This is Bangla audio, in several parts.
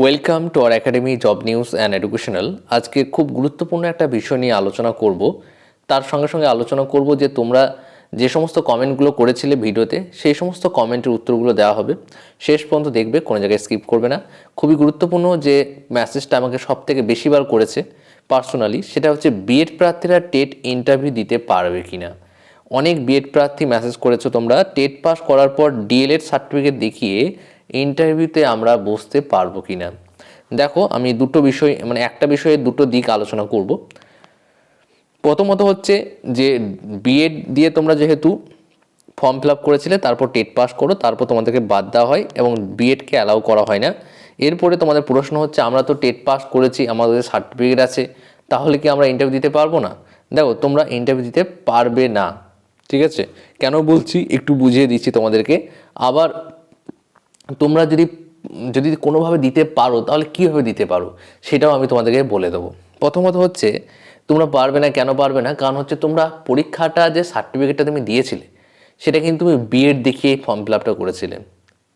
Welcome to R academy job news and educational আজকে খুব গুরুত্বপূর্ণ একটা বিষয় নিয়ে আলোচনা করব। তার সঙ্গে সঙ্গে আলোচনা করব যে তোমরা যে সমস্ত কমেন্টগুলো করেছিলে ভিডিওতে, সেই সমস্ত কমেন্টের উত্তরগুলো দেওয়া হবে। শেষ পর্যন্ত দেখবে, কোনো জায়গায় স্কিপ করবে না। খুবই গুরুত্বপূর্ণ যে মেসেজটা আমাকে সব থেকে বেশিবার করেছে পার্সোনালি সেটা হচ্ছে বিএড প্রার্থীরা টেট ইন্টারভিউ দিতে পারবে কিনা? অনেক বিএড প্রার্থী মেসেজ করেছ তোমরা। টেট পাস করার পর ডিএলএড সার্টিফিকেট দেখিয়ে ইন্টারভিউতে আমরা বসতে পারব কি না দেখো, আমি দুটো বিষয় মানে একটা বিষয়ে দুটো দিক আলোচনা করব। প্রথমত হচ্ছে যে বিএড দিয়ে তোমরা যেহেতু ফর্ম ফিল আপ করেছিলে, তারপর টেট পাস করো, তারপর তোমাদেরকে বাদ দেওয়া হয় এবং বিএডকে অ্যালাউ করা হয় না। এরপরে তোমাদের প্রশ্ন হচ্ছে, আমরা তো টেট পাস করেছি, আমাদের সার্টিফিকেট আছে, তাহলে কি আমরা ইন্টারভিউ দিতে পারব না? দেখো, তোমরা ইন্টারভিউ দিতে পারবে না, ঠিক আছে? কেন বলছি? একটু বুঝিয়ে দিচ্ছি তোমাদেরকে। আবার তোমরা যদি যদি কোনোভাবে দিতে পারো, তাহলে কীভাবে দিতে পারো? সেটাও আমি তোমাদেরকে বলে দেবো। প্রথমত হচ্ছে, তোমরা পারবে না, কেন পারবে না? কারণ হচ্ছে তোমরা পরীক্ষাটা, যে সার্টিফিকেটটা তুমি দিয়েছিলে, সেটা কিন্তু তুমি বিএড দেখিয়ে ফর্ম ফিল আপটা করেছিলে।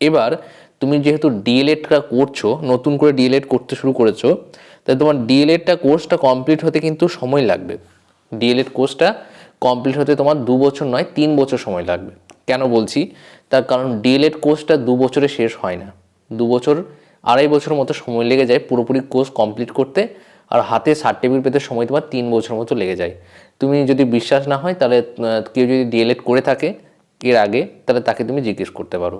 এবার, তুমি যেহেতু ডিএলএডটা করছ, নতুন করে ডিএলএড করতে শুরু করেছ তাই তোমার ডিএলএডটা কোর্সটা কমপ্লিট হতে কিন্তু সময় লাগবে। ডিএলএড কোর্সটা কমপ্লিট হতে তোমার দু বছর নয়, তিন বছর সময় লাগবে। কেন বলছি? তার কারণ ডিএলএড কোর্সটা দু বছরে শেষ হয় না। দু বছর, আড়াই বছর মতো সময় লেগে যায় পুরোপুরি কোর্স কমপ্লিট করতে, আর হাতে সার্টিফিকেট পেতে সময় তোমার তিন বছর মতো লেগে যায়। তুমি যদি বিশ্বাস না হয়, তাহলে কেউ যদি ডিএলএড করে থাকে এর আগে, তাহলে তাকে তুমি জিজ্ঞেস করতে পারো।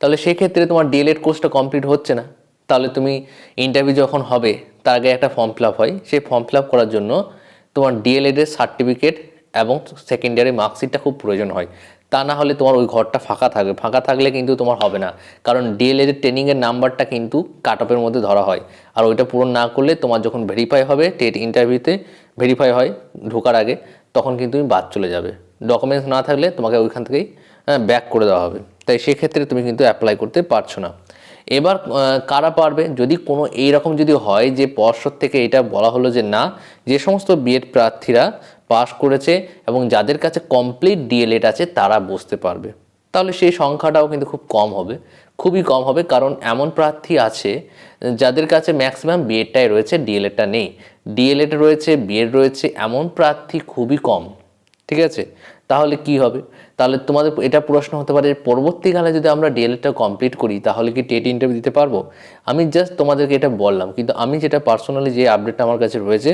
তাহলে সেক্ষেত্রে তোমার ডিএলএড কোর্সটা কমপ্লিট হচ্ছে না। তাহলে তুমি ইন্টারভিউ যখন হবে, তার আগে একটা ফর্ম ফিল হয়। সেই ফর্ম ফিল করার জন্য তোমার ডিএলএড এর সার্টিফিকেট এবং সেকেন্ড সেকেন্ডারি মার্কশিটটা খুব প্রয়োজন হয়। তা না হলে তোমার ওই ঘরটা ফাঁকা থাকবে। ফাঁকা থাকলে কিন্তু তোমার হবে না। কারণ ডিএলএড ট্রেনিংয়ের নাম্বারটা কিন্তু কাট অফের মধ্যে ধরা হয়। আর ওইটা পূরণ না করলে তোমার যখন ভেরিফাই হবে টেট ইন্টারভিউতে ভেরিফাই হয় ঢোকার আগে, তখন কিন্তু তুমি বাদ চলে যাবে। ডকুমেন্টস না থাকলে তোমাকে ওইখান থেকেই ব্যাক করে দেওয়া হবে। তাই সেক্ষেত্রে তুমি কিন্তু অ্যাপ্লাই করতে পারছ না। এবার কারা পারবে? যদি কোনো এইরকম যদি হয় যে পর্ষদ থেকে এটা বলা হলো যে না, যে সমস্ত বিএড প্রার্থীরা পাশ করেছে এবং যাদের কাছে কমপ্লিট ডিএলএড আছে, তারা বসতে পারবে। তাহলে সেই সংখ্যাটাও কিন্তু খুব কম হবে। খুবই কম হবে কারণ এমন প্রার্থী আছে, যাদের কাছে ম্যাক্সিমাম বিএডটাই রয়েছে ডিএলএডটা নেই। ডিএলএড রয়েছে বিএড রয়েছে, এমন প্রার্থী খুবই কম। ঠিক আছে? তাহলে কি হবে? তাহলে তোমাদের এটা প্রশ্ন হতে পারে পরবর্তীকালে যদি আমরা ডিএলএডটা কমপ্লিট করি, তাহলে কি টেট ইন্টারভিউ দিতে পারব? আমি জাস্ট তোমাদেরকে এটা বললাম, কিন্তু আমি যেটা পার্সোনালি যে আপডেটটা আমার কাছে রয়েছে,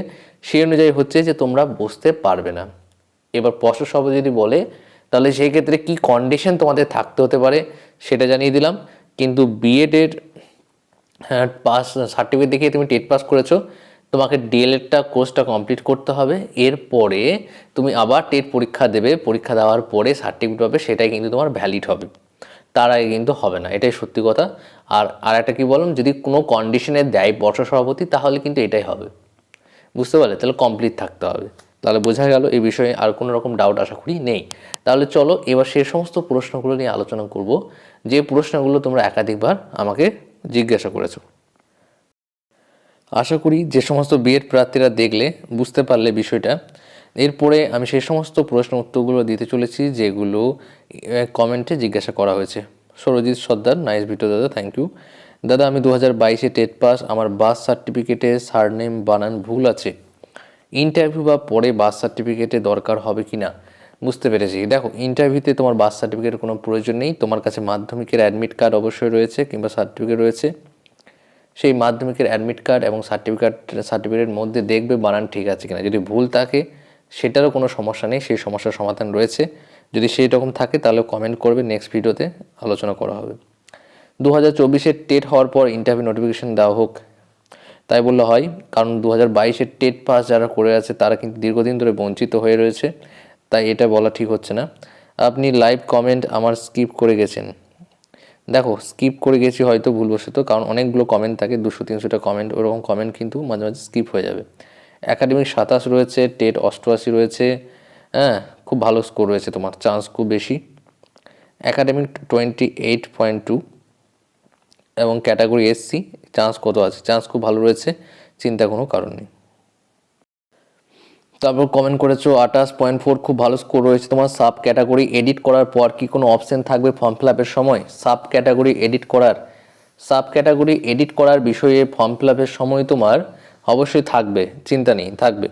সেই অনুযায়ী হচ্ছে যে তোমরা বসতে পারবে না। এবার পর্ষদ সভা যদি বলে, তাহলে সেই ক্ষেত্রে কি কন্ডিশন তোমাদের থাকতে হতে পারে সেটা জানিয়ে দিলাম। কিন্তু বিএডের পাস সার্টিফিকেট দেখিয়ে তুমি টেট পাস করেছ তোমাকে ডিএলএডটা কোর্সটা কমপ্লিট করতে হবে। এরপরে তুমি আবার টেট পরীক্ষা দেবে। পরীক্ষা দেওয়ার পরে সার্টিফিকেট পাবে, সেটাই কিন্তু তোমার ভ্যালিড হবে। তার আগে কিন্তু হবে না, এটাই সত্যি কথা। আর আর একটা কী বলুন, যদি কোনো কন্ডিশনে দেয় বর্ষ সভাপতি, তাহলে কিন্তু এটাই হবে। বুঝতে পারলে? তাহলে কমপ্লিট থাকতে হবে। তাহলে বোঝা গেল, এই বিষয়ে আর কোনো রকম ডাউট আশা করি নেই। তাহলে চলো, এবার সে সমস্ত প্রশ্নগুলো নিয়ে আলোচনা করব। যে প্রশ্নগুলো তোমরা একাধিকবার আমাকে জিজ্ঞাসা করেছ। আশা করি যে সমস্ত বিএড প্রার্থীরা দেখলে বুঝতে পারলে বিষয়টা। এরপরে আমি সেই সমস্ত প্রশ্ন উত্তরগুলো দিতে চলেছি, যেগুলো কমেন্টে জিজ্ঞাসা করা হয়েছে। সরজিৎ সর্দার, নাইস ভিডিও দাদা থ্যাংক ইউ দাদা, আমি দু হাজার বাইশে টেট পাস, আমার বার্থ সার্টিফিকেটে সারনেম বানান ভুল আছে। ইন্টারভিউ বা পরে বার্থ সার্টিফিকেটে দরকার হবে কি না বুঝতে পেরেছি। দেখো, ইন্টারভিউতে তোমার বার্থ সার্টিফিকেটের কোনো প্রয়োজন নেই। তোমার কাছে মাধ্যমিকের অ্যাডমিট কার্ড অবশ্যই রয়েছে কিংবা সার্টিফিকেট রয়েছে। সেই মাধ্যমিকের অ্যাডমিট কার্ড এবং সার্টিফিকেট সার্টিফিকেটের মধ্যে দেখবে বানান ঠিক আছে কিনা। যদি ভুল থাকে, সেটারও কোনো সমস্যা নেই, সেই সমস্যার সমাধান রয়েছে। যদি সেই রকম থাকে, তাহলে কমেন্ট করবে নেক্সট ভিডিওতে আলোচনা করা হবে। দু হাজার চব্বিশের টেট হওয়ার পর ইন্টারভিউ নোটিফিকেশন দেওয়া হোক। তাই বললে হয়, কারণ দু হাজার বাইশের টেট পাস যারা করে আছে, তারা কিন্তু দীর্ঘদিন ধরে বঞ্চিত হয়ে রয়েছে। তাই এটা বলা ঠিক হচ্ছে না। আপনি লাইভ কমেন্ট আমার স্কিপ করে গেছেন। দেখো স্কিপ করে গেছি, হয়তো ভুলবশত, কারণ অনেকগুলো কমেন্ট থাকে, দুশো তিনশোটা কমেন্ট ওরকম কমেন্ট কিন্তু মাঝে মাঝে স্কিপ হয়ে যাবে। একাডেমিক সাতাশ রয়েছে টেট অষ্টআশি রয়েছে হ্যাঁ খুব ভালো স্কোর রয়েছে তোমার চান্স খুব বেশি। Academic twenty eight point two এবং ক্যাটাগরি এসসি চান্স কত আছে? চান্স খুব ভালো রয়েছে, চিন্তা কোনো কারণ নেই। তারপর কমেন্ট করেছ, আঠাশ পয়েন্ট ফোর খুব ভালো স্কোর রয়েছে তোমার সাব ক্যাটাগরি এডিট করার পর কি কোনো অপশন থাকবে ফর্ম ফিল আপের সময়? সাব ক্যাটাগরি এডিট করার সাব ক্যাটাগরি এডিট করার বিষয়ে ফর্ম ফিল আপের সময় তোমার অবশ্যই থাকবে, চিন্তা নেই, থাকবে।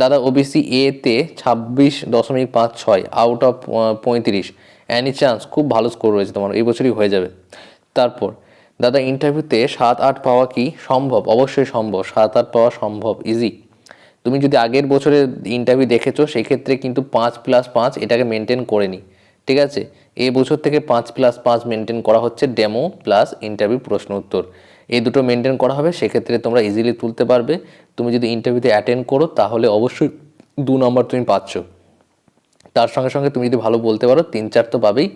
দাদা ওবিসি এতে ছাব্বিশ দশমিক পাঁচ ছয় আউট অফ পঁয়ত্রিশ অ্যানি চান্স খুব ভালো স্কোর রয়েছে তোমার, এই বছরই হয়ে যাবে। তারপর, দাদা ইন্টারভিউতে সাত আট পাওয়া কি সম্ভব? অবশ্যই সম্ভব, সাত আট পাওয়া সম্ভব ইজি তুমি যদি আগের বছরে ইন্টারভিউ দেখেছ, সেক্ষেত্রে কিন্তু পাঁচ প্লাস পাঁচ এটাকে মেনটেন করে নি। ঠিক আছে? এই বছর থেকে পাঁচ প্লাস পাঁচ মেনটেন করা হচ্ছে ডেমো প্লাস ইন্টারভিউ প্রশ্ন উত্তর। এই দুটো মেনটেন করা হবে, সেক্ষেত্রে তোমরা ইজিলি তুলতে পারবে। তুমি যদি ইন্টারভিউতে অ্যাটেন্ড করো, তাহলে অবশ্যই দু নম্বর তুমি পাচ্ছ। তার সঙ্গে সঙ্গে তুমি যদি ভালো বলতে পারো, তিন চার তো পাবেই।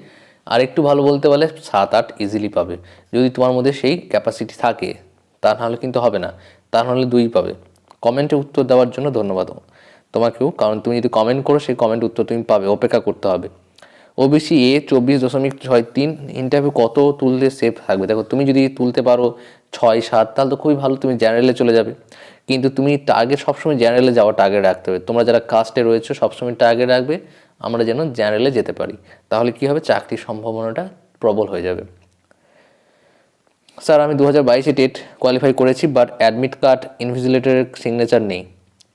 আর একটু ভালো বলতে পারলে সাত আট ইজিলি পাবে। যদি তোমার মধ্যে সেই ক্যাপাসিটি থাকে, তা নাহলে কিন্তু হবে না। তা নাহলে দুই পাবে। কমেন্টে উত্তর দেওয়ার জন্য ধন্যবাদ তোমাকেও কারণ তুমি যদি কমেন্ট করো, সেই কমেন্ট উত্তর তুমি পাবে, অপেক্ষা করতে হবে। ওবিসি এ চব্বিশ দশমিক ছয় তিন ইন্টারভিউ কত তুললে সেফ থাকবে? দেখো, তুমি যদি তুলতে পারো ছয়, সাত, তাহলে তো খুবই ভালো, তুমি জেনারেলে চলে যাবে। কিন্তু তুমি টার্গেট সবসময় জেনারেলে যাওয়া টার্গেট রাখতে হবে। তোমরা যারা কাস্টে রয়েছে, সবসময় টার্গেট রাখবে, আমরা যেন জেনারেলে যেতে পারি। তাহলে কি হবে? চাকরির সম্ভাবনাটা প্রবল হয়ে যাবে। স্যার, আমি দু হাজার বাইশে টেট কোয়ালিফাই করেছি বাট অ্যাডমিট কার্ড ইনভিজিলেটরের সিগনেচার নেই।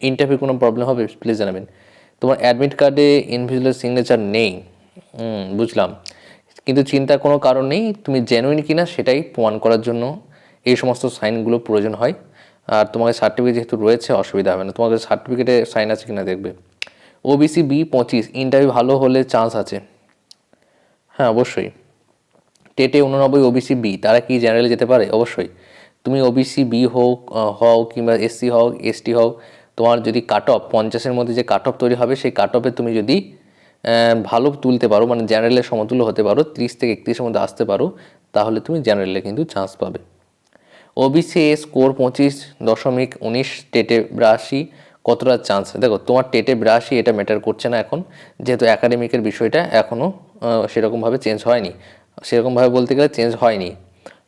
ইন্টারভিউ কোনো প্রবলেম হবে? প্লিজ জানাবেন। তোমার অ্যাডমিট কার্ডে ইনভিজিলের সিগনেচার নেই। বুঝলাম। কিন্তু চিন্তার কোনো কারণ নেই, তুমি জেনুইন কিনা সেটাই প্রমাণ করার জন্য এই সমস্ত সাইনগুলো প্রয়োজন হয়। আর তোমাকে সার্টিফিকেট যেহেতু রয়েছে, অসুবিধা হবে না। তোমাকে সার্টিফিকেটে সাইন আছে কিনা দেখবে। ওবিসি বি পঁচিশ ইন্টারভিউ ভালো হলে চান্স আছে। হ্যাঁ অবশ্যই। টেটে উননব্বই ওবিসি বি তারা কি জেনারেলে যেতে পারে? অবশ্যই। তুমি ওবিসি বি হোক হও কিংবা এসসি হও এসটি হোক, তোমার যদি কাট অফ পঞ্চাশের মধ্যে যে কাট অফ তৈরি হবে, সেই কাট অফে তুমি যদি ভালো তুলতে পারো মানে জেনারেলের সমতুল্য হতে পারো, ত্রিশ থেকে একত্রিশের মধ্যে আসতে পারো, তাহলে তুমি জেনারেলে কিন্তু চান্স পাবে। ওবিসি এ স্কোর পঁচিশ দশমিক উনিশ টেটে বিরাশি কতটা চান্স দেখো, তোমার টেটে বিরাশি এটা ম্যাটার করছে না এখন, যেহেতু একাডেমিকের বিষয়টা এখনও সেরকমভাবে চেঞ্জ হয়নি। সেরকমভাবে বলতে গেলে চেঞ্জ হয়নি।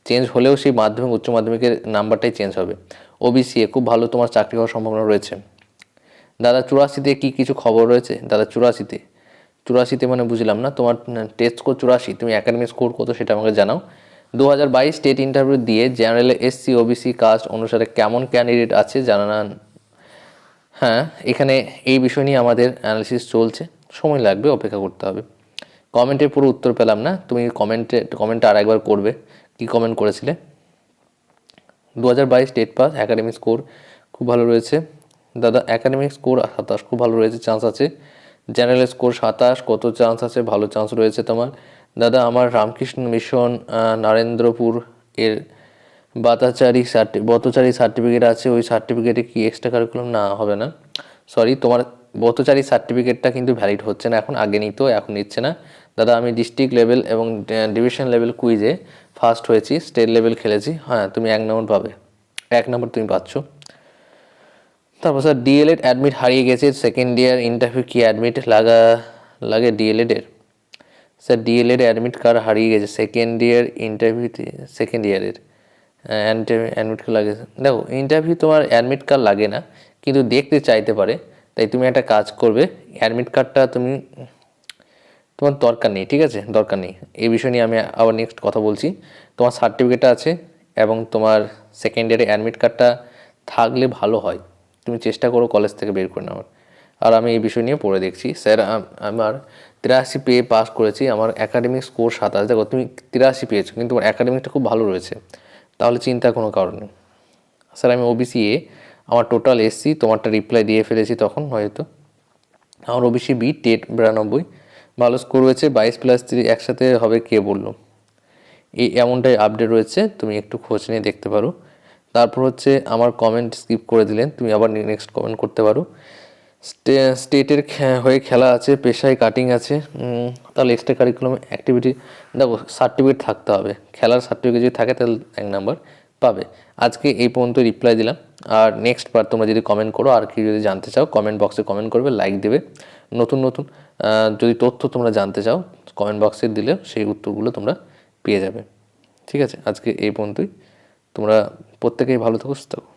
চেঞ্জ হলেও সেই মাধ্যমিক, উচ্চ মাধ্যমিকের নাম্বারটাই চেঞ্জ হবে। ওবিসি এ খুব ভালো তোমার চাকরি হওয়ার সম্ভাবনা রয়েছে। দাদা, চুরাশিতে কি কিছু খবর রয়েছে? দাদা, চুরাশিতে। চুরাশিতে মানে বুঝলাম না, তোমার টেস্ট স্কোর চুরাশি, তুমি একাডেমিক স্কোর কত সেটা আমাকে জানাও। দু হাজার বাইশ স্টেট ইন্টারভিউ দিয়ে জেনারেলে এসসি ওবিসি কাস্ট অনুসারে কেমন ক্যান্ডিডেট আছে জানান। হ্যাঁ এখানে এই বিষয় নিয়ে আমাদের অ্যানালিসিস চলছে। সময় লাগবে, অপেক্ষা করতে হবে। কমেন্টের পুরো উত্তর পেলাম না। তুমি কমেন্টে, কমেন্টটা আর একবার করবে। কি কমেন্ট করেছিলে? দু হাজার বাইশ স্টেট পাস, একাডেমিক স্কোর খুব ভালো রয়েছে। দাদা, একাডেমিক স্কোর সাতাশ, খুব ভালো রয়েছে, চান্স আছে। জেনারেল স্কোর সাতাশ, কত চান্স আছে? ভালো চান্স রয়েছে তোমার। দাদা, আমার রামকৃষ্ণ মিশন নারেন্দ্রপুর এর বাতাচারী সার্টি, বতচারী সার্টিফিকেট আছে, ওই সার্টিফিকেটে কি এক্সট্রা কারিকুলাম না, হবে না। সরি তোমার বতচারী সার্টিফিকেটটা কিন্তু ভ্যালিড হচ্ছে না, এখন আগে নিত, এখন নিচ্ছে না। দাদা, আমি ডিস্ট্রিক্ট লেভেল এবং ডিভিশন লেভেল কুইজে ফার্স্ট হয়েছি স্টেট লেভেল খেলেছি। হ্যাঁ তুমি এক নম্বর পাবে। এক নম্বর তুমি পাচ্ছ। তারপর স্যার ডিএলএড অ্যাডমিট হারিয়ে গেছে। সেকেন্ড ইয়ার ইন্টারভিউ কি অ্যাডমিট লাগা, লাগে ডিএলএডের স্যার ডিএলএড অ্যাডমিট কার্ড হারিয়ে গেছে? সেকেন্ড ইয়ার ইন্টারভিউতে সেকেন্ড ইয়ারের অ্যাডমিট কার্ড লাগে। দেখো ইন্টারভিউ তোমার অ্যাডমিট কার্ড লাগে না, কিন্তু দেখতে চাইতে পারে। তাই তুমি একটা কাজ করবে অ্যাডমিট কার্ডটা তুমি তোমার দরকার নেই, ঠিক আছে? দরকার নেই। এই বিষয় নিয়ে আমি আবার নেক্সট কথা বলছি। তোমার সার্টিফিকেটটা আছে এবং তোমার সেকেন্ড ইয়ারে অ্যাডমিট কার্ডটা থাকলে ভালো হয়। তুমি চেষ্টা করো কলেজ থেকে বের করে নেওয়ার। আর আমি এই বিষয় নিয়ে পড়ে দেখছি। স্যার আমার তিরাশি পেয়ে পাস করেছি। আমার একাডেমিক স্কোর সাতাশ। দেখো, তুমি তিরাশি পেয়েছ, কিন্তু তোমার একাডেমিকটা খুব ভালো রয়েছে। তাহলে চিন্তার কোনো কারণ নেই। স্যার, আমি ওবিসি এ আমার টোটাল এসসি তোমারটা রিপ্লাই দিয়ে ফেলেছি তখন হয়তো। আমার ওবিসি বি টেট বিরানব্বই। ভালো স্কোর রয়েছে বাইশ প্লাস থ্রি একসাথে হবে কে বলল? এই এমনটাই আপডেট রয়েছে, তুমি একটু খোঁজ নিয়ে দেখতে পারো। তারপর হচ্ছে আমার কমেন্ট স্কিপ করে দিলেন, তুমি আবার নেক্সট কমেন্ট করতে পারো। স্টে- স্টেটের হয়ে খেলা আছে, পেশায় কাটিং আছে তাহলে এক্সট্রা কারিকুলাম অ্যাক্টিভিটি দেখো সার্টিফিকেট থাকতে হবে। খেলার সার্টিফিকেট যদি থাকে, তাহলে এক নাম্বার পাবে। আজকে এই পর্যন্ত রিপ্লাই দিলাম। আর নেক্সট বার তোমরা যদি কমেন্ট করো, আর কি যদি জানতে চাও কমেন্ট বক্সে কমেন্ট করবে লাইক দেবে। নতুন নতুন যদি তথ্য তোমরা জানতে চাও কমেন্ট বক্সে দিলে সেই উত্তরগুলো তোমরা পেয়ে যাবে। ঠিক আছে? আজকে এই পর্যন্তই। তোমরা প্রত্যেকেই ভালো থাকো থাকো।